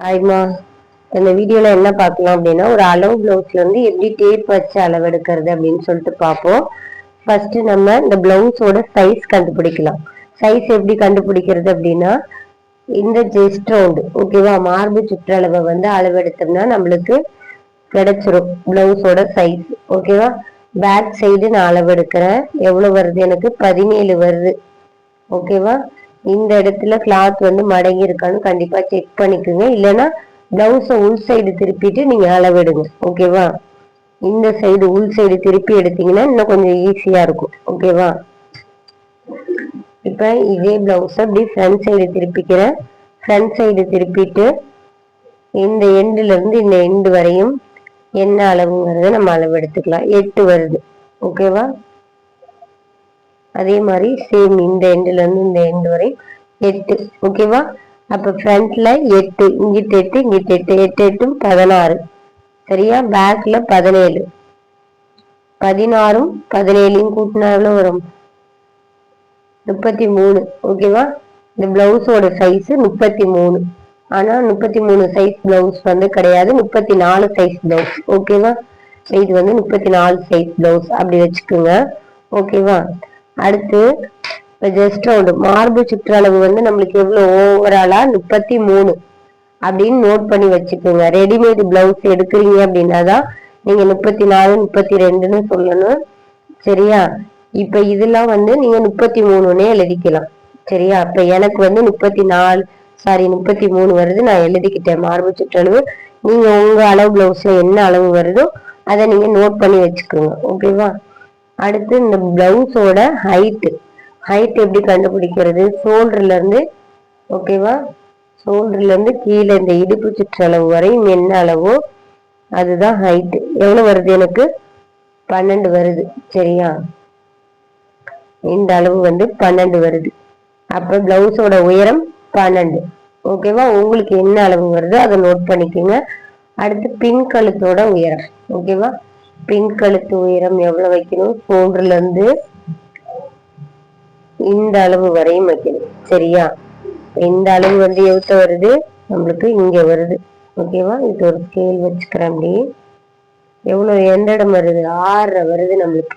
ஆயிடுமா இந்த வீடியோல என்ன பார்க்கலாம் அப்படின்னா ஒரு அளவு பிளவுஸ்ல இருந்து எப்படி டேப் வச்சு அளவு எடுக்கிறது அப்படின்னு சொல்லிட்டு பார்ப்போம். ஃபர்ஸ்ட் நம்ம இந்த பிளவுஸோட சைஸ் கண்டுபிடிக்கலாம். சைஸ் எப்படி கண்டுபிடிக்கிறது அப்படின்னா இந்த ஜெஸ்ட் ரவுண்டு ஓகேவா மார்பு சுற்றளவை வந்து அளவு எடுத்தோம்னா நம்மளுக்கு கிடைச்சிரும் பிளவுஸோட சைஸ் ஓகேவா பேக் சைடு நான் அளவு எடுக்கிறேன் எவ்வளவு வருது? எனக்கு பதினேழு வருது ஓகேவா இந்த இடத்துல கிளாத் வந்து மடங்கி இருக்கான்னு கண்டிப்பா செக் பண்ணிக்கோங்க. இல்லைன்னா பிளவுஸை உள் சைடு திருப்பிட்டு நீங்க அளவெடுங்க. ஓகேவா இந்த சைடு உள் சைடு திருப்பி எடுத்தீங்கன்னா இன்னும் கொஞ்சம் ஈஸியா இருக்கும். ஓகேவா இப்ப இதே பிளவுஸ் அப்படி ஃப்ரண்ட் சைடு திருப்பிக்கிறேன். ஃப்ரண்ட் சைடு திருப்பிட்டு இந்த எண்டுல இருந்து இந்த எண்டு வரையும் என்ன அளவுங்கிறத நம்ம அளவு எடுத்துக்கலாம். எட்டு வருது. ஓகேவா அதே மாதிரி சேம் இந்த எண்டுலேருந்து இந்த எண்டு வரை எட்டு. ஓகேவா அப்போ ஃப்ரண்ட்ல எட்டு இங்கிட்டு எட்டு இங்கிட்டு எட்டு. எட்டு எட்டும் பதினாறு. சரியா? பேக்ல பதினேழு. பதினாறும் பதினேழையும் கூட்டினா வரும். முப்பத்தி மூணு ஓகேவா இந்த பிளவுஸோட சைஸ் முப்பத்தி மூணு ஆனா முப்பத்தி மூணு சைஸ் பிளவுஸ் வந்து கிடையாது. முப்பத்தி நாலு சைஸ் பிளவுஸ் ஓகேவா இது வந்து முப்பத்தி நாலு சைஸ் பிளவுஸ் அப்படி வச்சுக்கோங்க. ஓகேவா அடுத்து இப்போ ஜஸ்ட் ரவுண்டு மார்பு சுற்றளவு வந்து நம்மளுக்கு எவ்வளோ? ஓவராலா முப்பத்தி மூணு அப்படின்னு நோட் பண்ணி வச்சுக்கோங்க. ரெடிமேட் பிளவுஸ் எடுக்கிறீங்க அப்படின்னா தான் நீங்க முப்பத்தி நாலு முப்பத்தி ரெண்டுன்னு சொல்லணும். சரியா? இப்ப இதெல்லாம் வந்து நீங்க முப்பத்தி மூணுன்னே எழுதிக்கலாம். சரியா? அப்ப எனக்கு வந்து முப்பத்தி நாலு சாரி முப்பத்தி மூணு வருது. நான் எழுதிக்கிட்டேன். மார்பு சுற்றளவு. நீங்க உங்க அளவு பிளவுஸ்ல என்ன அளவு வருதோ அதை நீங்க நோட் பண்ணி வச்சுக்கோங்க. ஓகேவா அடுத்து இந்த பிளவுஸோட ஹைட்டு ஹைட் எப்படி கண்டுபிடிக்கிறது? ஷோல்டர்லேருந்து ஓகேவா ஷோல்டர்லேருந்து கீழே இந்த இடுப்பு சுற்றளவு வரையும் என்ன அளவோ அதுதான் ஹைட்டு எவ்வளோ வருது எனக்கு? பன்னெண்டு வருது சரியா? இந்த அளவு வந்து பன்னெண்டு வருது. அப்போ பிளவுஸோட உயரம் பன்னெண்டு. ஓகேவா உங்களுக்கு என்ன அளவு வருதோ அதை நோட் பண்ணிக்கோங்க. அடுத்து பின் கழுத்தோட உயரம் ஓகேவா பின் கழுத்து உயரம் எவ்வளவு வைக்கணும்? மூன்றுல இருந்து இந்த அளவு வரையும் வைக்கணும். சரியா? இந்த அளவு வந்து எவ்வளோ வருது? நம்மளுக்கு இங்க வருது. ஓகேவா இது ஒரு ஸ்கேல் வச்சுக்கிறேன் அப்படி எவ்வளவு? எந்த இடம் வருது? ஆறரை வருது நம்மளுக்கு.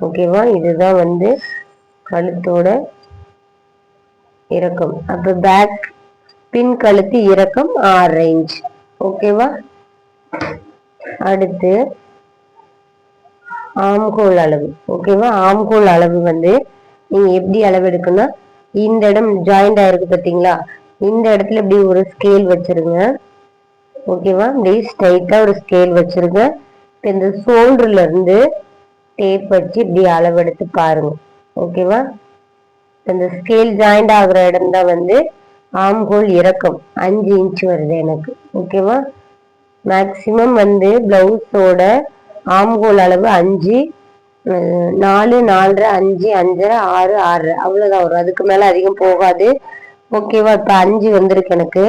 ஓகேவா இதுதான் வந்து கழுத்தோட இறக்கம். அப்ப பேக் பின் கழுத்து இறக்கம் ஆறு இன்ச் ஓகேவா அடுத்து ஆம்கோல் அளவு ஓகேவா ஆம்கோல் அளவு வந்து நீங்க எப்படி அளவு எடுக்குன்னா இந்த இடம் ஜாயிண்ட் ஆயிருக்கு பார்த்தீங்களா? இந்த இடத்துல இப்படி ஒரு ஸ்கேல் வச்சிருங்க. ஓகேவா இப்படி ஸ்ட்ரைட்டா ஒரு ஸ்கேல் வச்சிருங்க. இப்போ இந்த ஷோல்டர்ல இருந்து டேப் வச்சு இப்படி அளவெடுத்து பாருங்க. ஓகேவா இந்த ஸ்கேல் ஜாயிண்ட் ஆகுற இடம் தான் வந்து ஆம்கோல் இறக்கம். அஞ்சு இன்ச் வருது எனக்கு. ஓகேவா மேக்சிமம் வந்து பிளவுஸோட ஆம்கோல் அளவு அஞ்சு நாலு நாலரை அஞ்சு அஞ்சரை ஆறு ஆறு அவ்வளவுதான் வரும். அதுக்கு மேல அதிகம் போகாது. ஓகேவா? இப்போ அஞ்சு வந்திருக்கு எனக்கு.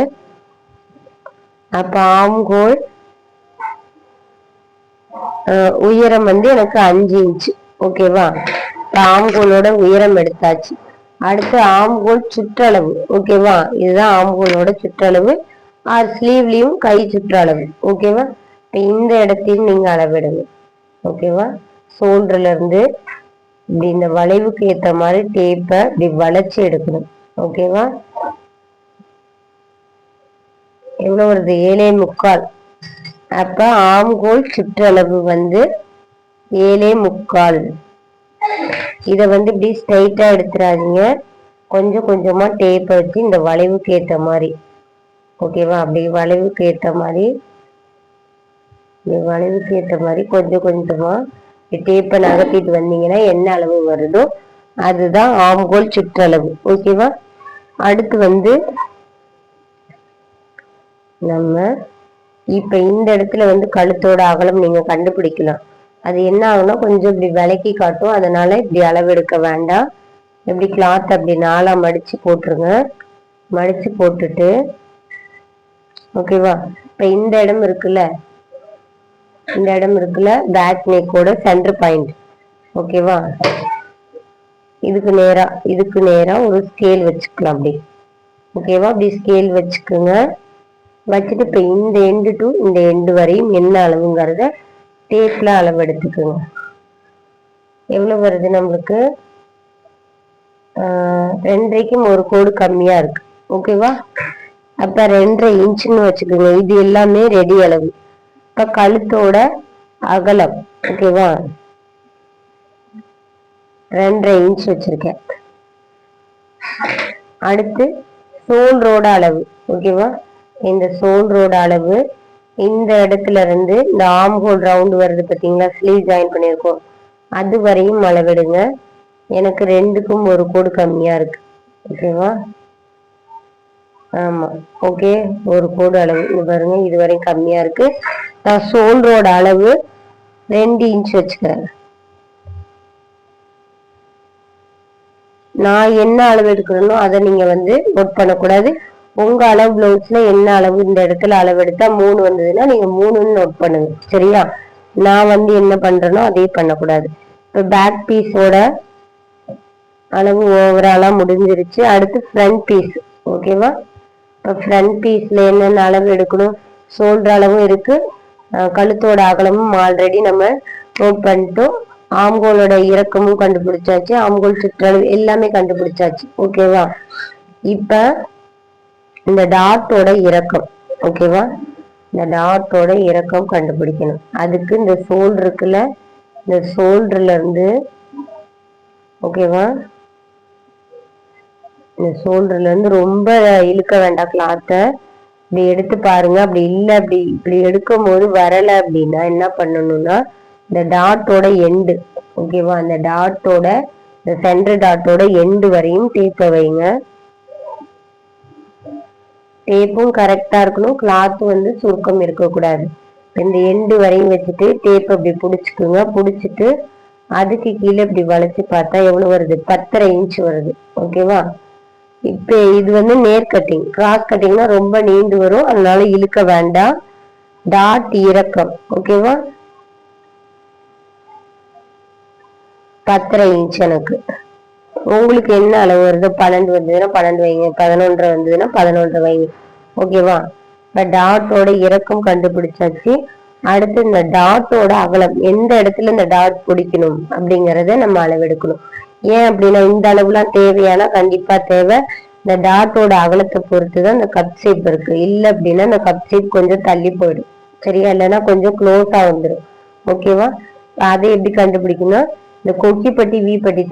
அப்போ ஆம்கோல் உயரம் வந்து எனக்கு அஞ்சு இன்ச்சு ஓகேவா? ஆம்கோலோட உயரம் எடுத்தாச்சு. அடுத்து ஆம்கோல் சுற்றளவு. ஓகேவா? இதுதான் ஆம்கோலோட சுற்றளவு. ஆர் ஸ்லீவ்லயும் கை சுற்றளவு. ஓகேவா? இந்த இடத்தையும் நீங்க அளவிடுங்க ஓகேவா? ஷோல்டர்ல இருந்து இப்படி இந்த வளைவுக்கு ஏத்த மாதிரி டேப்பை இப்படி வளைச்சு எடுக்கணும். ஓகேவா? எவ்வளவு வருது? ஏழே முக்கால். அப்ப ஆம்கோல் சுற்றளவு வந்து ஏழே முக்கால். இத வந்து இப்படி ஸ்ட்ரைட்டா எடுத்துறாதீங்க. கொஞ்சம் கொஞ்சமா டேப்பை வச்சு இந்த வளைவுக்கு ஏத்த மாதிரி. ஓகேவா? அப்படி வளைவுக்கு ஏத்த மாதிரி இந்த வளைவுக்கு ஏற்ற மாதிரி கொஞ்சம் கொஞ்சமாக டேப்பை நகர்த்திட்டு வந்தீங்கன்னா என்ன அளவு வருதோ அதுதான் ஆம்கோல் சுற்றளவு. ஓகேவா அடுத்து வந்து நம்ம இப்ப இந்த இடத்துல வந்து கழுத்தோட அகலம் நீங்க கண்டுபிடிக்கலாம். அது என்ன ஆகும்னா கொஞ்சம் இப்படி விலக்கி காட்டும். அதனால இப்படி அளவெடுக்க வேண்டாம். இப்படி கிளாத் அப்படி நாளா மடிச்சு போட்டுருங்க. மடிச்சு போட்டுட்டு ஓகேவா இப்ப இந்த இடம் இருக்குல்ல? இந்த இடம் இருக்குல்ல பேக் நெக்கோட சென்டர் பாயிண்ட் ஓகேவா இதுக்கு நேரா இதுக்கு நேரா ஒரு ஸ்கேல் வச்சுக்கலாம் அப்படி. ஓகேவா அப்படி ஸ்கேல் வச்சுக்கோங்க. வச்சுட்டு இப்போ இந்த எண்டு டு இந்த எண்டு வரையும் என்ன அளவுங்கிறத டேப்பில் அளவு எடுத்துக்கோங்க. எவ்வளோ வருது நம்மளுக்கு? ரெண்டரைக்கும் ஒரு கோடு கம்மியாக இருக்கு. ஓகேவா அப்போ ரெண்டரை இன்ச்சுன்னு வச்சுக்கோங்க. இது எல்லாமே ரெடி அளவு. இப்ப கழுத்தோட அகலம் ஓகேவா ரெண்டரை இன்ச் வச்சிருக்கேன். அடுத்து சோல்ரோட அளவு ஓகேவா இந்த சோல்ரோட அளவு இந்த இடத்துல இருந்து இந்த ஆம் ஹோல் ரவுண்ட் வருது பார்த்தீங்களா ஸ்லீவ் ஜாயின் பண்ணியிருக்கோம். அது வரையும் அளவிடுங்க. எனக்கு ரெண்டுக்கும் ஒரு கோடு கம்மியாக இருக்கு ஓகேவா ஆமா. ஓகே ஒரு கோடு அளவு. இது பாருங்க. இது வரையும் கம்மியா இருக்கு. நான் சோல்ரோட அளவு ரெண்டு இன்ச் வச்சுக்கிறேன். நான் என்ன அளவு எடுக்கிறேனோ அதை நீங்க வந்து நோட் பண்ணக்கூடாது. உங்க அளவு பிளவுஸ்ல என்ன அளவு இந்த இடத்துல அளவு எடுத்தா மூணு வந்ததுன்னா நீங்க மூணுன்னு நோட் பண்ணுங்க. சரியா? நான் வந்து என்ன பண்றேனோ அதே பண்ணக்கூடாது. இப்போ பேக் பீஸோட அளவு ஓவராலா முடிஞ்சிருச்சு. அடுத்து ஃப்ரண்ட் பீஸ் ஓகேவா இப்போ ஃப்ரண்ட் பீஸில் என்னென்ன அளவு எடுக்கணும் ஷோல்டர் அளவும் இருக்குது கழுத்தோட அகலமும் ஆல்ரெடி நம்ம நோட் பண்ணிட்டோம். ஆம்கோலோட இறக்கமும் கண்டுபிடிச்சாச்சு. ஆம்கோல் சுற்றளவு எல்லாமே கண்டுபிடிச்சாச்சு. ஓகேவா இப்போ இந்த டாட்டோட இறக்கம். ஓகேவா இந்த டாட்டோட இறக்கம் கண்டுபிடிக்கணும். அதுக்கு இந்த சோல் இருக்குல்ல? இந்த சோல்டர்ல இருந்து ஓகேவா இந்த சோல்டர்ல இருந்து ரொம்ப இழுக்க வேண்டாம் கிளாத்தை இப்படி எடுத்து பாருங்க. அப்படி இல்லை அப்படி இப்படி எடுக்கும் போது வரல அப்படின்னா என்ன பண்ணணும்னா இந்த டாட்டோட எண்டு ஓகேவா அந்த டாட்டோட இந்த சென்டர் டாட்டோட எண்டு வரையும் டேப்பை வைங்க. டேப்பும் கரெக்டா இருக்கணும். கிளாத் வந்து சுருக்கம் இருக்கக்கூடாது. இந்த எண்டு வரையும் வச்சுட்டு டேப் அப்படி பிடிச்சிக்குங்க. பிடிச்சிட்டு அதுக்கு கீழே இப்படி வளைச்சு பார்த்தா எவ்வளோ வருது? பத்தரை இன்ச் வருது. ஓகேவா இப்ப இது வந்து நேர் கட்டிங் கிராஸ் கட்டிங்னா ரொம்ப நீண்டு வரும். அதனால இழுக்க வேண்டாம். டாட் இறக்கம். ஓகேவா பத்தரை இன்ச் எனக்கு. உங்களுக்கு என்ன அளவு வருது? பன்னெண்டு வந்ததுன்னா பன்னெண்டு வைங்க. பதினொன்றரை வந்ததுன்னா பதினொன்றரை வைங்க. ஓகேவா இப்ப டாட்டோட இறக்கம் கண்டுபிடிச்சாச்சு. அடுத்து இந்த டாட்டோட அகலம். எந்த இடத்துல இந்த டாட் பிடிக்கணும்? அப்படிங்கறத நம்ம அளவெடுக்கணும். ஏன் அப்படின்னா இந்த அளவுலாம் தேவையானா கண்டிப்பா தேவை. இந்த டாட்டோட அகலத்தை பொறுத்து தான் இந்த கப் ஷேப் இருக்கு. இல்லை அப்படின்னா இந்த கப் ஷேப் கொஞ்சம் தள்ளி போயிடும். சரியா? இல்லைன்னா கொஞ்சம் க்ளோஸா வந்துடும் ஓகேவா அதை எப்படி கண்டுபிடிக்கணும் இந்த கொக்கிப்பட்டி வி பட்டி